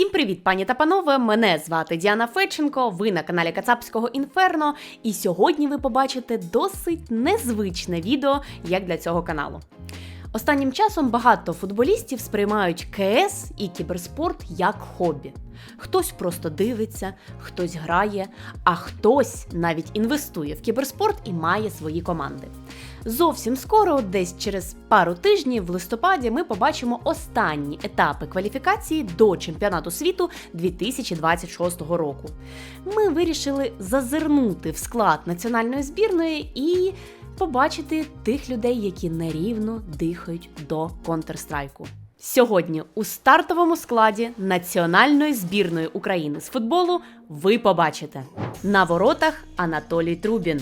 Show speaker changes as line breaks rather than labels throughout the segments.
Всім привіт, пані та панове! Мене звати Діана Федченко. Ви на каналі Кацапського Інферно. І сьогодні ви побачите досить незвичне відео, як для цього каналу. Останнім часом багато футболістів сприймають КС і кіберспорт як хобі. Хтось просто дивиться, хтось грає, а хтось навіть інвестує в кіберспорт і має свої команди. Зовсім скоро, десь через пару тижнів, в листопаді, ми побачимо останні етапи кваліфікації до чемпіонату світу 2026 року. Ми вирішили зазирнути в склад національної збірної і побачити тих людей, які нерівно дихають до Counter-Strike. Сьогодні у стартовому складі національної збірної України з футболу ви побачите на воротах Анатолій Трубін,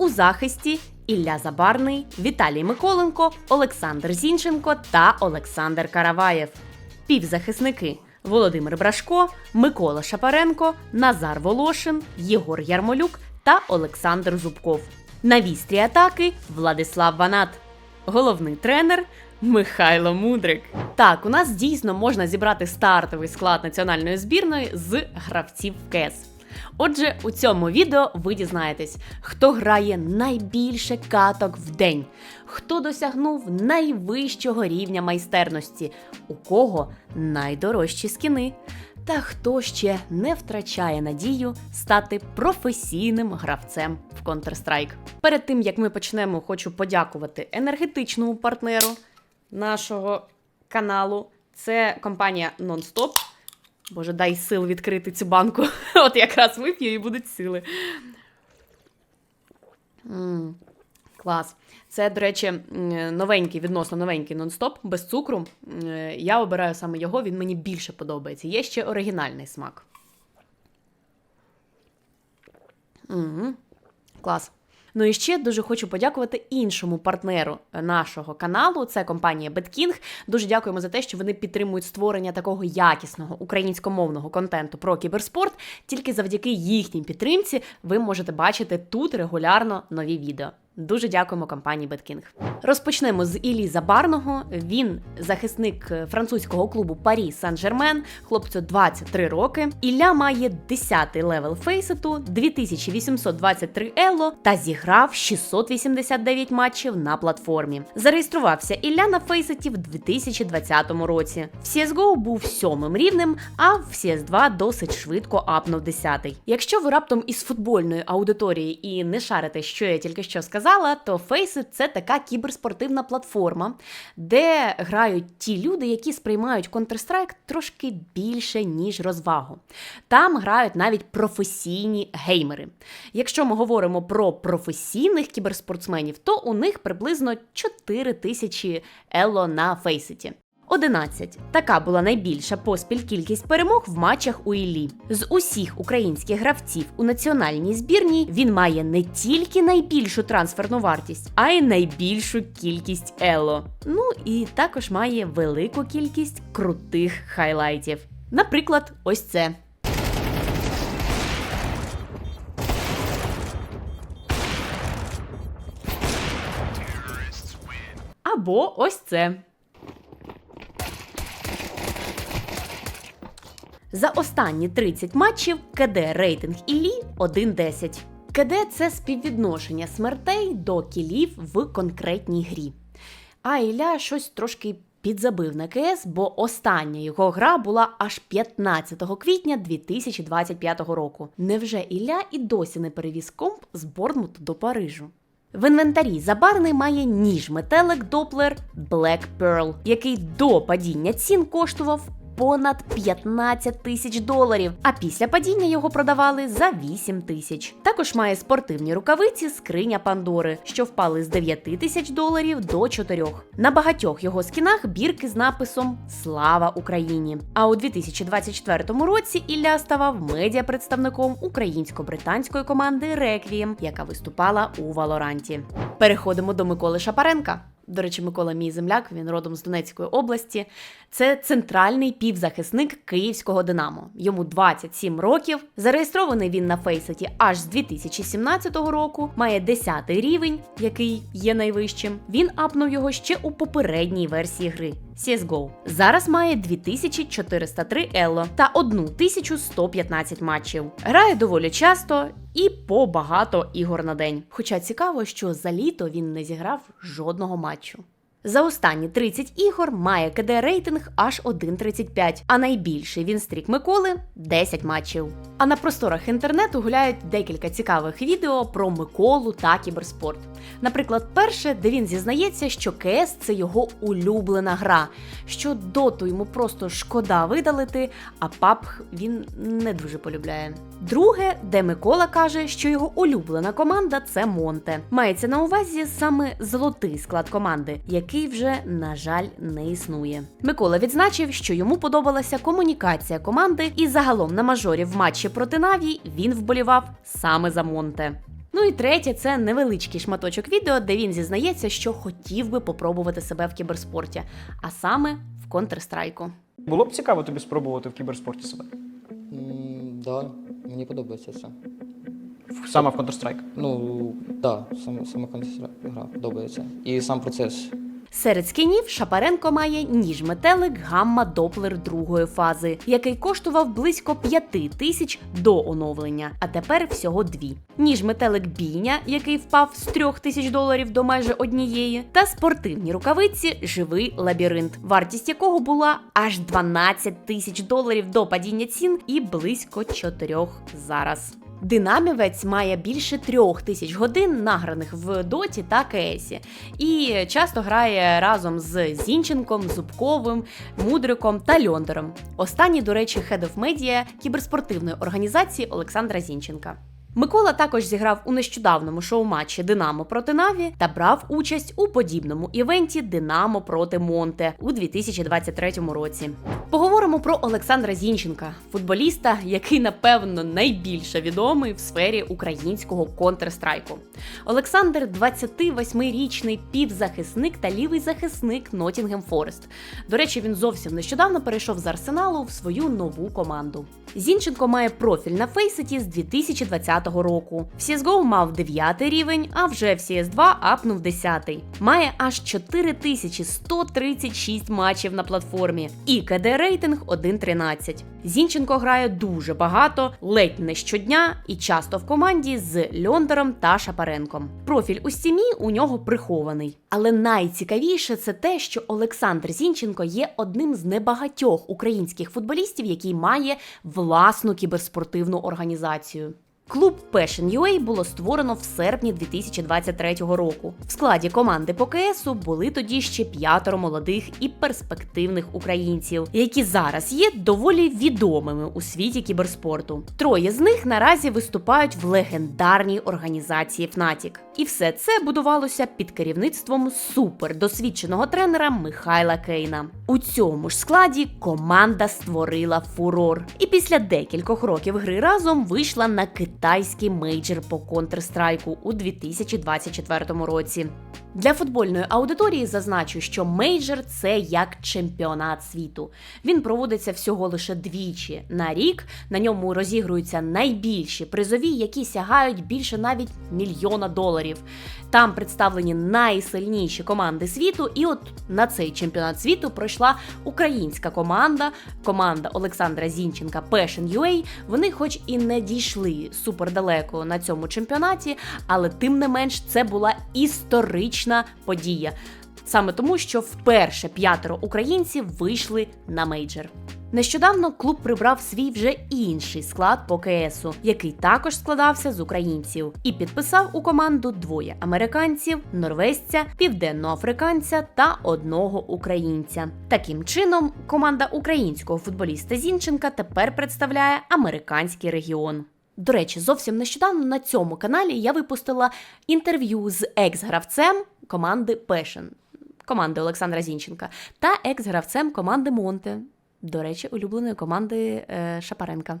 у захисті Ілля Забарний, Віталій Миколенко, Олександр Зінченко та Олександр Караваєв. Півзахисники Володимир Брашко, Микола Шапаренко, Назар Волошин, Єгор Ярмолюк та Олександр Зубков. На вістрі атаки Владислав Ванат. Головний тренер Михайло Мудрик. Так, у нас дійсно можна зібрати стартовий склад національної збірної з гравців КЕС. Отже, у цьому відео ви дізнаєтесь, хто грає найбільше каток в день, хто досягнув найвищого рівня майстерності, у кого найдорожчі скіни, та хто ще не втрачає надію стати професійним гравцем в Counter-Strike. Перед тим як ми почнемо, хочу подякувати енергетичному партнеру нашого каналу. Це компанія Nonstop. Боже, дай сил відкрити цю банку. От якраз вип'ю і будуть сили. М, Клас. Це, до речі, новенький, відносно новенький нон-стоп, без цукру. Я обираю саме його, він мені більше подобається. Є ще оригінальний смак. Мгм. Клас. Ну і ще дуже хочу подякувати іншому партнеру нашого каналу. Це компанія BetKing. Дуже дякуємо за те, що вони підтримують створення такого якісного українськомовного контенту про кіберспорт. Тільки завдяки їхній підтримці ви можете бачити тут регулярно нові відео. Дуже дякуємо компанії BetKing. Розпочнемо з Іллі Забарного. Він захисник французького клубу Парі Сан-Жермен, хлопцю 23 роки. Ілля має 10-й левел фейсету, 2823 ело та зіграв 689 матчів на платформі. Зареєструвався Ілля на фейсеті в 2020 році. В CSGO був сьомим рівнем, а в CS2 досить швидко апнув 10-й. Якщо ви раптом із футбольної аудиторії і не шарите, що я тільки що сказала, то Faceit – це така кіберспортивна платформа, де грають ті люди, які сприймають Counter-Strike трошки більше, ніж розвагу. Там грають навіть професійні геймери. Якщо ми говоримо про професійних кіберспортсменів, то у них приблизно 4 тисячі ело на Фейсеті. 11. Така була найбільша поспіль кількість перемог в матчах у Іллі. З усіх українських гравців у національній збірній він має не тільки найбільшу трансферну вартість, а й найбільшу кількість ело. Ну і також має велику кількість крутих хайлайтів. Наприклад, ось це. Або ось це. За останні 30 матчів КД рейтинг Іллі 1-10. КД це співвідношення смертей до кілів в конкретній грі. А Ілля щось трошки підзабив на КС, бо остання його гра була аж 15 квітня 2025 року. Невже Ілля і досі не перевіз комп з Борнмуту до Парижу? В інвентарі забарний має ніж метелик Doppler Black Pearl, який до падіння цін коштував понад 15 тисяч доларів, а після падіння його продавали за 8 тисяч. Також має спортивні рукавиці скриня Пандори, що впали з 9 тисяч доларів до 4. На багатьох його скінах бірки з написом Слава Україні! А у 2024 році Ілля ставав медіапредставником українсько-британської команди Реквієм, яка виступала у Валоранті. Переходимо до Миколи Шапаренка. До речі, Микола мій земляк, він родом з Донецької області. Це центральний півзахисник київського Динамо. Йому 27 років. Зареєстрований він на Фейсеті аж з 2017 року. Має 10 рівень, який є найвищим. Він апнув його ще у попередній версії гри. CSGO. Зараз має 2403 ело та 1115 матчів. Грає доволі часто і по багато ігор на день. Хоча цікаво, що за літо він не зіграв жодного матчу. За останні 30 ігор має КД рейтинг аж 1.35, а найбільший він стрік Миколи 10 матчів. А на просторах інтернету гуляють декілька цікавих відео про Миколу та кіберспорт. Наприклад, перше, де він зізнається, що КС це його улюблена гра, що доту йому просто шкода видалити, а пап він не дуже полюбляє. Друге, де Микола каже, що його улюблена команда це Монте. Мається на увазі саме золотий склад команди, вже, на жаль, не існує. Микола відзначив, що йому подобалася комунікація команди, і загалом на мажорі в матчі проти Наві він вболівав саме за Монте. Ну і третє, це невеличкий шматочок відео, де він зізнається, що хотів би попробувати себе в кіберспорті, а саме в Counter-Strike.
Було б цікаво тобі спробувати в кіберспорті себе.
М, Да, мені подобається це.
Саме в Counter-Strike.
Ну, да, саме, саме Counter-Strike гра подобається. І сам процес.
Серед скінів Шапаренко має ніж метелик гамма Доплер другої фази, який коштував близько 5 тисяч до оновлення, а тепер всього дві. Ніж метелик бійня, який впав з 3 тисяч доларів до майже однієї, та спортивні рукавиці Живий лабіринт, вартість якого була аж 12 тисяч доларів до падіння цін і близько 4 зараз. Динамівець має більше трьох тисяч годин награних в Доті та КСі, і часто грає разом з Зінченком, Зубковим, Мудриком та Льондером. Останній, до речі, Head of Media кіберспортивної організації Олександра Зінченка. Микола також зіграв у нещодавному шоу-матчі Динамо проти Наві та брав участь у подібному івенті Динамо проти Монте у 2023 році. Поговоримо про Олександра Зінченка, футболіста, який напевно найбільше відомий в сфері українського Counter-Strike. Олександр 28-річний півзахисник та лівий захисник Nottingham Forest. До речі, він зовсім нещодавно перейшов з Арсеналу в свою нову команду. Zінченко має профіль на Фейсеті з 2020 року. В CSGO мав 9 рівень, а вже в CS2 апнув 10. Має аж 4136 матчів на платформі і КД рейтинг 1.13. Зінченко грає дуже багато, ледь не щодня і часто в команді з Льондером та Шапаренком. Профіль у стімі у нього прихований. Але найцікавіше це те, що Олександр Зінченко є одним з небагатьох українських футболістів, який має власну кіберспортивну організацію. Клуб Passion UA було створено в серпні 2023 року. В складі команди по КСу були тоді ще п'ятеро молодих і перспективних українців, які зараз є доволі відомими у світі кіберспорту. Троє з них наразі виступають в легендарній організації Fnatic. І все це будувалося під керівництвом супердосвідченого тренера Михайла Кейна. У цьому ж складі команда створила фурор, і після декількох років гри разом вийшла на китайський мейджор по Counter-Strike у 2024 році. Для футбольної аудиторії зазначу, що мейджор це як чемпіонат світу. Він проводиться всього лише двічі на рік. На ньому розігруються найбільші призові, які сягають більше навіть мільйона доларів. Там представлені найсильніші команди світу. І от на цей чемпіонат світу пройшла українська команда, команда Олександра Зінченка Passion UA. Вони, хоч і не дійшли супердалеко на цьому чемпіонаті, але тим не менш це була історична подія. Саме тому, що вперше п'ятеро українців вийшли на мейджор. Нещодавно клуб прибрав свій вже інший склад по КСу, який також складався з українців, і підписав у команду двоє американців, норвезця, південноафриканця та одного українця. Таким чином, команда українського футболіста Зінченка тепер представляє американський регіон. До речі, зовсім нещодавно на цьому каналі я випустила інтерв'ю з екс-гравцем команди Passion, команди Олександра Зінченка, та екс-гравцем команди Монте. До речі, улюбленої команди е, Шапаренка.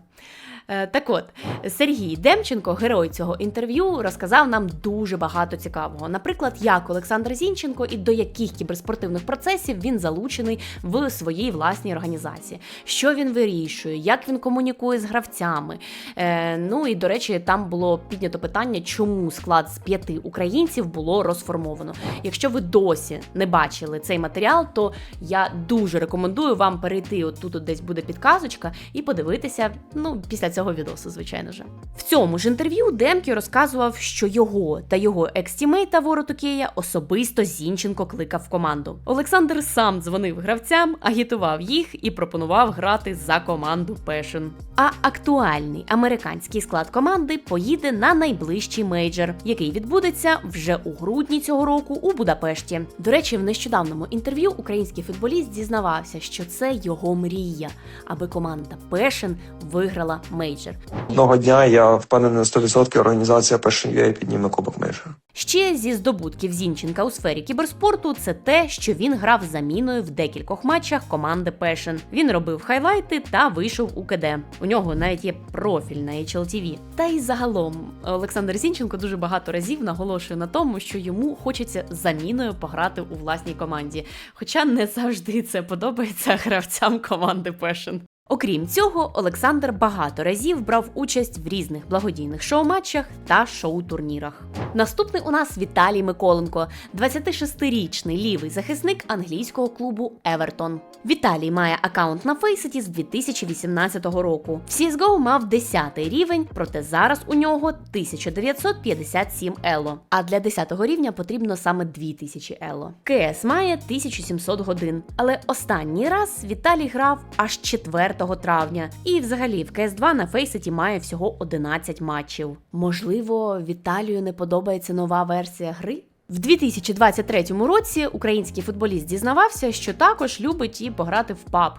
Е, так от, Сергій Демченко, герой цього інтерв'ю, розказав нам дуже багато цікавого. Наприклад, як Олександр Зінченко і до яких кіберспортивних процесів він залучений в своїй власній організації, що він вирішує, як він комунікує з гравцями. Е, ну і до речі, там було піднято питання, чому склад з п'яти українців було розформовано. Якщо ви досі не бачили цей матеріал, то я дуже рекомендую вам перейти. Тут от десь буде підказочка, і подивитися. Ну, після цього відосу, звичайно ж. В цьому ж інтерв'ю Демкі розказував, що його та його екстімейта Воротукея особисто Зінченко кликав в команду. Олександр сам дзвонив гравцям, агітував їх і пропонував грати за команду Пешен. А актуальний американський склад команди поїде на найближчий мейджор, який відбудеться вже у грудні цього року у Будапешті. До речі, в нещодавному інтерв'ю український футболіст зізнавався, що це його мрія, аби команда Пешен виграла мейджор.
Одного дня я впевнений на 100% організація Passion UA підніме Кубок Мейджора.
Ще зі здобутків Зінченка у сфері кіберспорту це те, що він грав заміною в декількох матчах команди Пешен. Він робив хайлайти та вийшов у КД. У нього навіть є профіль на HLTV. Та й загалом Олександр Зінченко дуже багато разів наголошує на тому, що йому хочеться заміною пограти у власній команді. Хоча не завжди це подобається гравцям команди Пешен. Окрім цього, Олександр багато разів брав участь в різних благодійних шоу-матчах та шоу-турнірах. Наступний у нас Віталій Миколенко, 26-річний лівий захисник англійського клубу Евертон. Віталій має аккаунт на Фейсеті з 2018 року. В CSGO мав 10 рівень, проте зараз у нього 1957 ело. А для 10 рівня потрібно саме 2000 ело. КС має 1700 годин. Але останній раз Віталій грав аж 4 травня. І взагалі в КС2 на Фейсеті має всього 11 матчів. Можливо, Віталію не подобається нова версія гри? В 2023 році український футболіст дізнавався, що також любить і пограти в PUBG.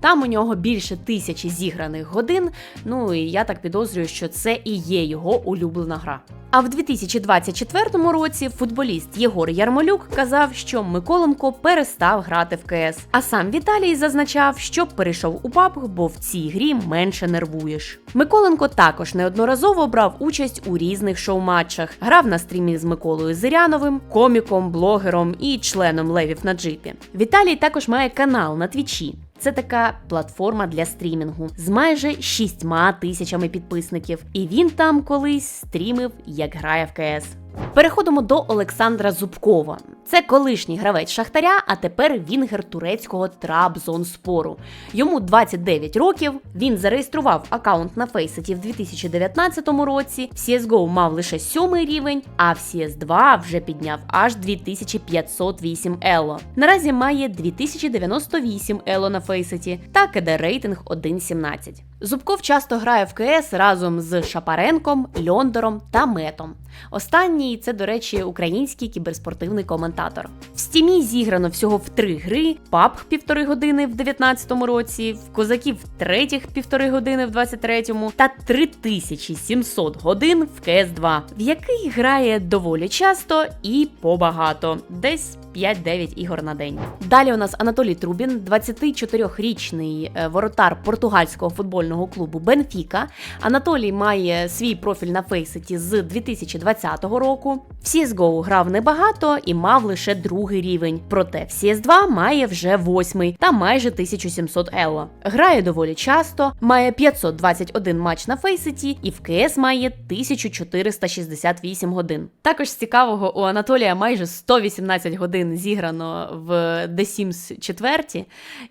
Там у нього більше тисячі зіграних годин. Ну і я так підозрюю, що це і є його улюблена гра. А в 2024 році футболіст Єгор Ярмолюк казав, що Миколенко перестав грати в КС. А сам Віталій зазначав, що перейшов у PUBG, бо в цій грі менше нервуєш. Миколенко також неодноразово брав участь у різних шоу-матчах, грав на стрімі з Миколою Зиряновим, коміком, блогером і членом Левів на джипі. Віталій також має канал на Твічі. Це така платформа для стрімінгу з майже шістьма тисячами підписників. І він там колись стрімив, як грає в КС. Переходимо до Олександра Зубкова. Це колишній гравець Шахтаря, а тепер вінгер турецького Трабзонспору. Йому 29 років. Він зареєстрував аккаунт на Фейсеті в 2019 році. В CSGO мав лише сьомий рівень, а в CS2 вже підняв аж 2508 ело. Наразі має 2098 ело на Фейсеті та КД рейтинг 1.17. Зубков часто грає в КС разом з Шапаренком, Льондором та Метом. Останній це, до речі, український кіберспортивний коментатор. В стімі зіграно всього в три гри: PUBG півтори години в 19-му році, в козаків третіх півтори години в 23-му та 3700 годин в CS2, в який грає доволі часто і побагато, десь 5-9 ігор на день. Далі у нас Анатолій Трубін, 24-річний е, воротар португальського футбольного клубу Бенфіка. Анатолій має свій профіль на Фейсеті з 2020 року. В CSGO грав небагато і мав лише другий рівень. Проте в CS2 має вже восьмий та майже 1700 ело. Грає доволі часто, має 521 матч на Фейсеті і в КС має 1468 годин. Також з цікавого у Анатолія майже 118 годин зіграно в The Sims 4,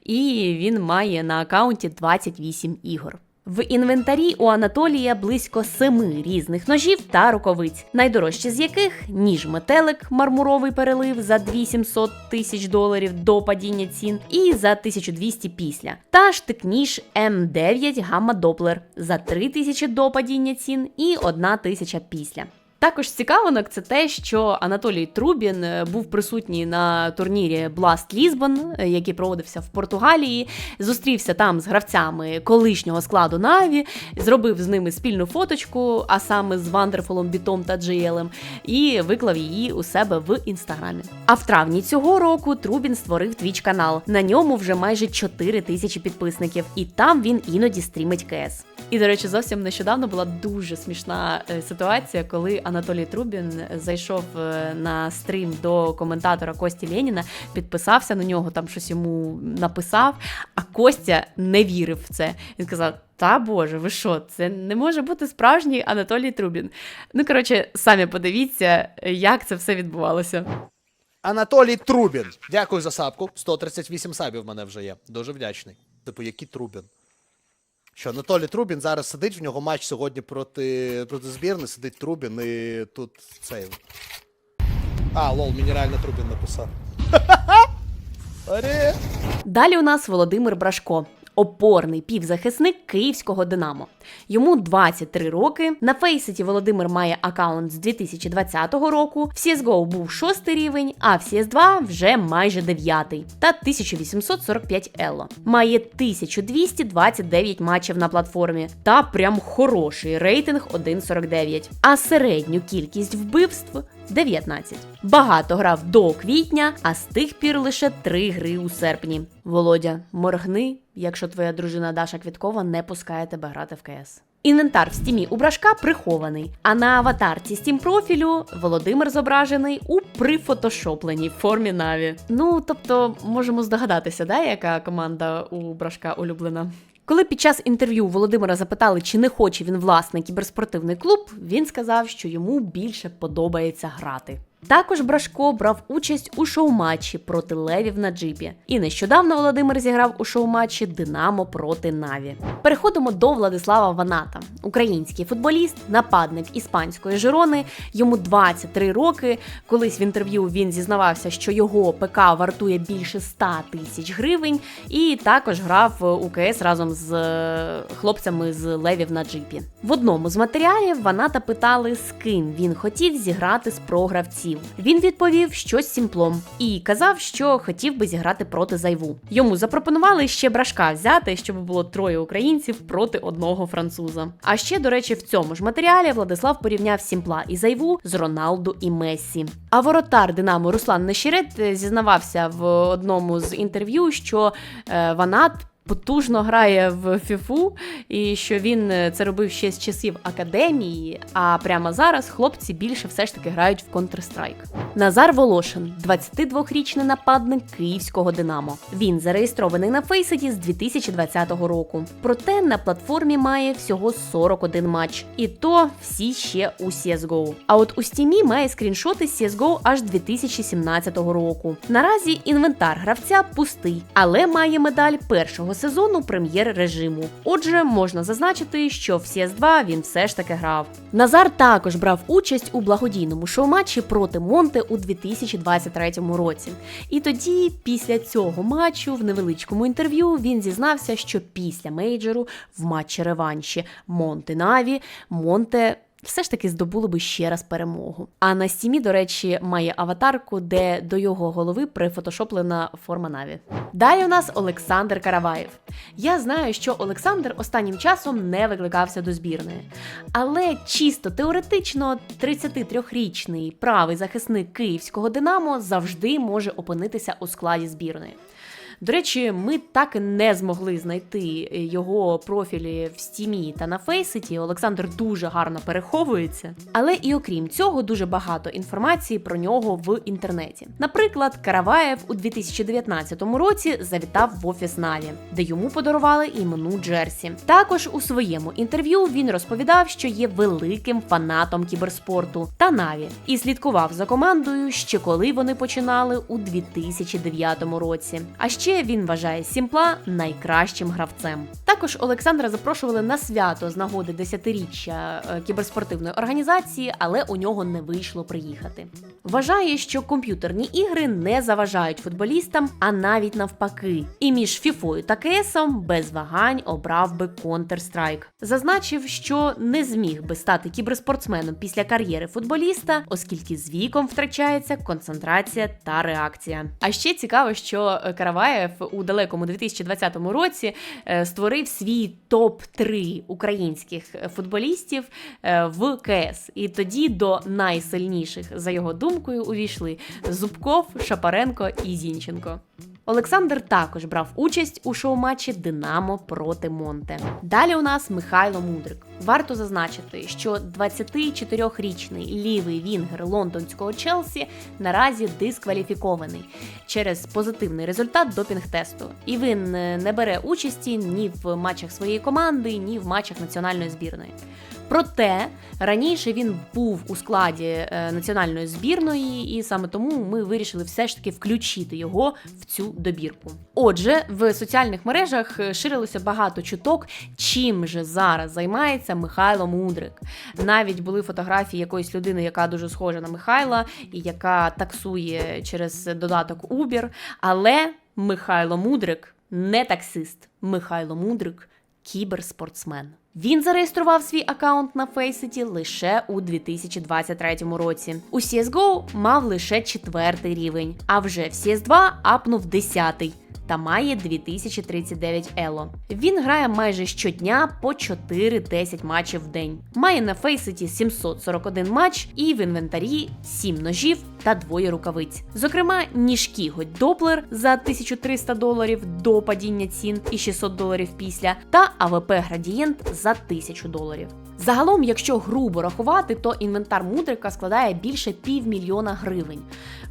і він має на аккаунті 28 ігор. В інвентарі у Анатолія близько семи різних ножів та рукавиць, найдорожчі з яких ніж метелик, мармуровий перелив за 2700 тисяч доларів до падіння цін, і за 1200 після, та штик-ніж М9 Гамма Доплер за 3000 до падіння цін і 1000 після. Також цікавинок це те, що Анатолій Трубін е, був присутній на турнірі Blast Lisbon, е, який проводився в Португалії. Зустрівся там з гравцями колишнього складу Наві, зробив з ними спільну фоточку, а саме з Вандерфулом, Бітом та Джеєлем, і виклав її у себе в інстаграмі. А в травні цього року Трубін створив твіч канал. На ньому вже майже 4 тисячі підписників, і там він іноді стрімить КС. І, до речі, зовсім нещодавно була дуже смішна е, ситуація, коли Анатолій Трубін зайшов е, на стрім до коментатора Кості Леніна, підписався на нього, там щось йому написав, а Костя не вірив в це. Він сказав: Та Боже, ви що, це не може бути справжній Анатолій Трубін. Ну, коротше, самі подивіться, як це все відбувалося.
Анатолій Трубін. Дякую за сапку. 138 сабів в мене вже є. Дуже вдячний. Типу, який Трубін? Що Анатолій Трубін зараз сидить, в нього матч сьогодні проти, проти збірної, сидить Трубін і тут цей. А, лол, мені реально Трубін написав.
Далі у нас Володимир Брашко. Опорний півзахисник київського Динамо. Йому 23 роки. На Фейсеті Володимир має аккаунт з 2020 року. В CSGO був 6 рівень, а в CS2 вже майже 9 та 1845 ело. Має 1229 матчів на платформі та прям хороший рейтинг 1.49. А середню кількість вбивств 19. Багато грав до квітня, а з тих пір лише 3 гри у серпні. Володя, моргни, якщо твоя дружина Даша Квіткова не пускає тебе грати в КС. Інвентар в стімі у брашка прихований, а на аватарці стім профілю Володимир зображений у прифотошопленій формі Наві. Ну тобто можемо здогадатися, да, яка команда у брашка улюблена. Коли під час інтерв'ю Володимира запитали, чи не хоче він власний кіберспортивний клуб, він сказав, що йому більше подобається грати. Також Брашко брав участь у шоу-матчі проти Левів на джипі. І нещодавно Володимир зіграв у шоу-матчі Динамо проти Наві. Переходимо до Владислава Ваната, український футболіст, нападник іспанської Жирони. Йому 23 роки. Колись в інтерв'ю він зізнавався, що його ПК вартує більше 100 тисяч гривень, і також грав у КС разом з е, хлопцями з Левів на джипі. В одному з матеріалів Ваната питали, з ким він хотів зіграти з програвців. Він відповів щось з сімплом і казав, що хотів би зіграти проти зайву. Йому запропонували ще брашка взяти, щоб було троє українців проти одного француза. А ще, до речі, в цьому ж матеріалі Владислав порівняв сімпла і зайву з Роналду і Мессі. А воротар Динамо Руслан Нещерет е, зізнавався в одному з інтерв'ю, що е, Ванат. Потужно грає в фіфу, і що він е, це робив ще з часів академії. А прямо зараз хлопці більше все ж таки грають в Counter-Strike. Назар Волошин, 22-річний нападник київського Динамо. Він зареєстрований на Фейсеті з 2020 року. Проте на платформі має всього 41 матч, і то всі ще у CSGO. А от у стімі має скріншоти з CSGO аж 2017 року. Наразі інвентар гравця пустий, але має медаль першого сезону прем'єр режиму. Отже, можна зазначити, що в CS2 він все ж таки грав. Назар також брав участь у благодійному шоу-матчі проти Монте у 2023 році. І тоді, після цього матчу, в невеличкому інтерв'ю він зізнався, що після мейджору в матчі реванші Монте Наві Монте. Все ж таки здобуло би ще раз перемогу. А на стімі, до речі, має аватарку, де до його голови прифотошоплена форма Наві. Далі у нас Олександр Караваєв. Я знаю, що Олександр останнім часом не викликався до збірної. Але чисто теоретично 33-річний правий захисник київського Динамо завжди може опинитися у складі збірної. До речі, ми так і не змогли знайти його профілі в стімі та на Фейситі. Олександр дуже гарно переховується. Але і окрім цього, дуже багато інформації про нього в інтернеті. Наприклад, Караваєв у 2019 році завітав в офіс Наві, де йому подарували імену Джерсі. Також у своєму інтерв'ю він розповідав, що є великим фанатом кіберспорту та Наві, і слідкував за командою ще коли вони починали у 2009 році. А ще ще він вважає Сімпла найкращим гравцем. Також Олександра запрошували на свято з нагоди 10-річчя е, кіберспортивної організації, але у нього не вийшло приїхати. Вважає, що комп'ютерні ігри не заважають футболістам, а навіть навпаки. І між Фіфою та КСом без вагань обрав би Counter-Strike. Зазначив, що не зміг би стати кіберспортсменом після кар'єри футболіста, оскільки з віком втрачається концентрація та реакція. А ще цікаво, що е, Караваєв у далекому 2020 році е, створив свій топ 3 українських футболістів е, в КС. І тоді до найсильніших, за його думкою, увійшли Зубков, Шапаренко і Зінченко. Олександр також брав участь у шоу-матчі Динамо проти Монте. Далі у нас Михайло Мудрик. Варто зазначити, що 24-річний лівий вінгер лондонського Челсі наразі дискваліфікований через позитивний результат допінг-тесту. І він е, не бере участі ні в матчах своєї команди, ні в матчах національної збірної. Проте раніше він був у складі е, національної збірної, і саме тому ми вирішили все ж таки включити його в цю добірку. Отже, в соціальних мережах е, ширилося багато чуток, чим же зараз займається Михайло Мудрик. Навіть були фотографії якоїсь людини, яка дуже схожа на Михайла, і яка таксує через додаток Uber. Але Михайло Мудрик не таксист. Михайло Мудрик кіберспортсмен. Він зареєстрував свій аккаунт на Фейситі лише у 2023 році. У CSGO мав лише четвертий рівень, а вже в CS2 апнув десятий. Та має 2039 ело. Він грає майже щодня по 4-10 матчів в день. Має на фейситі 741 матч і в інвентарі 7 ножів та двоє рукавиць. Зокрема, ніжки Годь Доплер за 1300 доларів до падіння цін і 600 доларів після, та АВП Градієнт за 1000 доларів. Загалом, якщо грубо рахувати, то інвентар мудрика складає більше півмільйона гривень.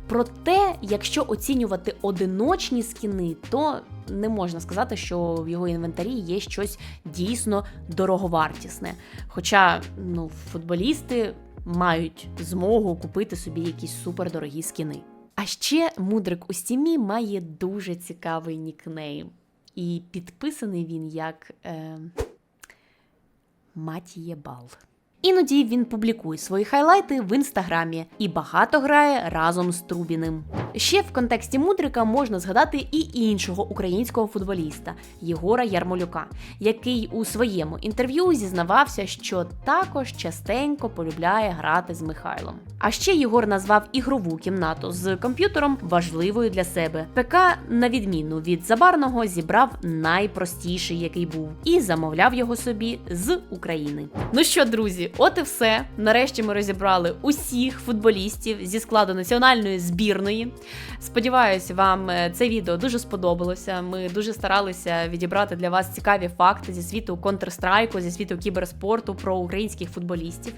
Проте, якщо оцінювати одиночні скіни, то не можна сказати, що в його інвентарі є щось дійсно дороговартісне. Хоча ну, футболісти мають змогу купити собі якісь супердорогі скіни. А ще мудрик у стімі має дуже цікавий нікнейм. І підписаний він як е... Матіє Бал. Іноді він публікує свої хайлайти в інстаграмі і багато грає разом з Трубіним. Ще в контексті мудрика можна згадати і іншого українського футболіста Єгора Ярмолюка, який у своєму інтерв'ю зізнавався, що також частенько полюбляє грати з Михайлом. А ще Єгор назвав ігрову кімнату з комп'ютером важливою для себе. ПК, на відміну від забарного, зібрав найпростіший, який був, і замовляв його собі з України. Ну що, друзі, от і все. Нарешті ми розібрали усіх футболістів зі складу національної збірної. Сподіваюся, вам е, це відео дуже сподобалося. Ми дуже старалися відібрати для вас цікаві факти зі світу Counter-Strike, зі світу кіберспорту про українських футболістів.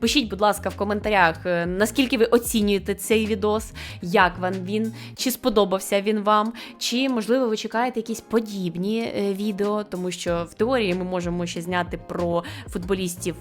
Пишіть, будь ласка, в коментарях, е, наскільки ви оцінюєте цей відос, як вам він, чи сподобався він вам, чи можливо ви чекаєте якісь подібні е, відео, тому що в теорії ми можемо ще зняти про футболістів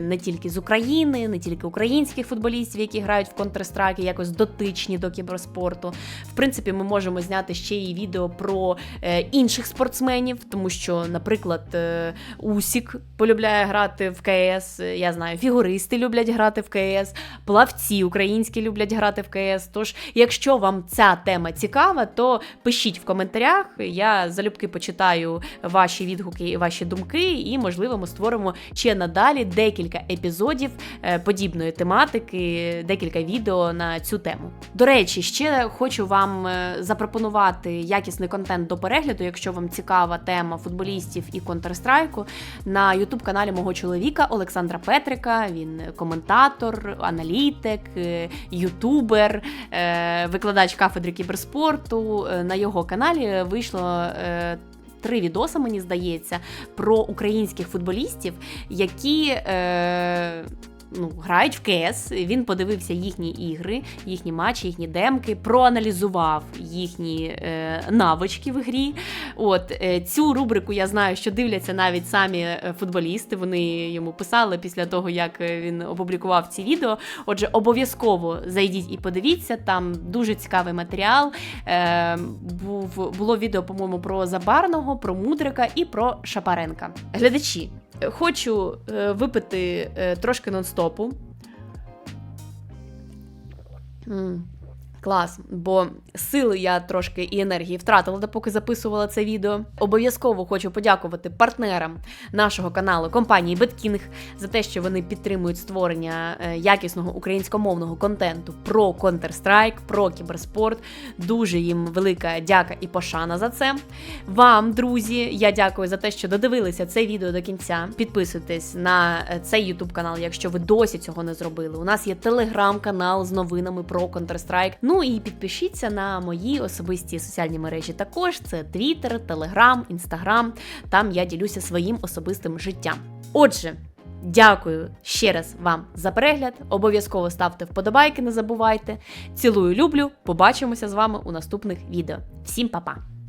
не тільки з України, не тільки українських футболістів, які грають в Counter-Strike, якось дотичні до кіберспорту. В принципі, ми можемо зняти ще і відео про е, інших спортсменів, тому що, наприклад, е, Усік полюбляє грати в КС. Я знаю, фігуристи люблять грати в КС, плавці українські люблять грати в КС. Тож, якщо вам ця тема цікава, то пишіть в коментарях. Я залюбки почитаю ваші відгуки і ваші думки, і можливо ми створимо ще надалі декілька епізодів е, подібної тематики, декілька відео на цю тему. До речі, ще хочу вам е, запропонувати якісний контент до перегляду, якщо вам цікава тема футболістів і Counter-Strike, на youtube каналі мого чоловіка Олександра Петрика. Він коментатор, аналітик, е, ютубер, викладач кафедри кіберспорту. На його каналі вийшло. Три відоси, мені здається, про українських футболістів, які е, ну, грають в КС. Він подивився їхні ігри, їхні матчі, їхні демки, проаналізував їхні е, навички в грі. От е, цю рубрику я знаю, що дивляться навіть самі е, футболісти. Вони йому писали після того, як е, він опублікував ці відео. Отже, обов'язково зайдіть і подивіться. Там дуже цікавий матеріал. Е, був, було відео, по-моєму, про Забарного, про Мудрика і про Шапаренка. Глядачі, хочу е, випити е, трошки topo. Hum. Клас, бо сили я трошки і енергії втратила, допоки записувала це відео. Обов'язково хочу подякувати партнерам нашого каналу компанії BetKing за те, що вони підтримують створення е, якісного українськомовного контенту про Counter-Strike, про кіберспорт. Дуже їм велика дяка і пошана за це. Вам, друзі, я дякую за те, що додивилися це відео до кінця. Підписуйтесь на е, цей YouTube канал, якщо ви досі цього не зробили. У нас є телеграм-канал з новинами про Counter-Strike. Ну і підпишіться на мої особисті соціальні мережі. Також це Twitter, Telegram, Instagram. Там я ділюся своїм особистим життям. Отже. Дякую ще раз вам за перегляд. Обов'язково ставте вподобайки, не забувайте. Цілую, люблю. Побачимося з вами у наступних відео. Всім па-па!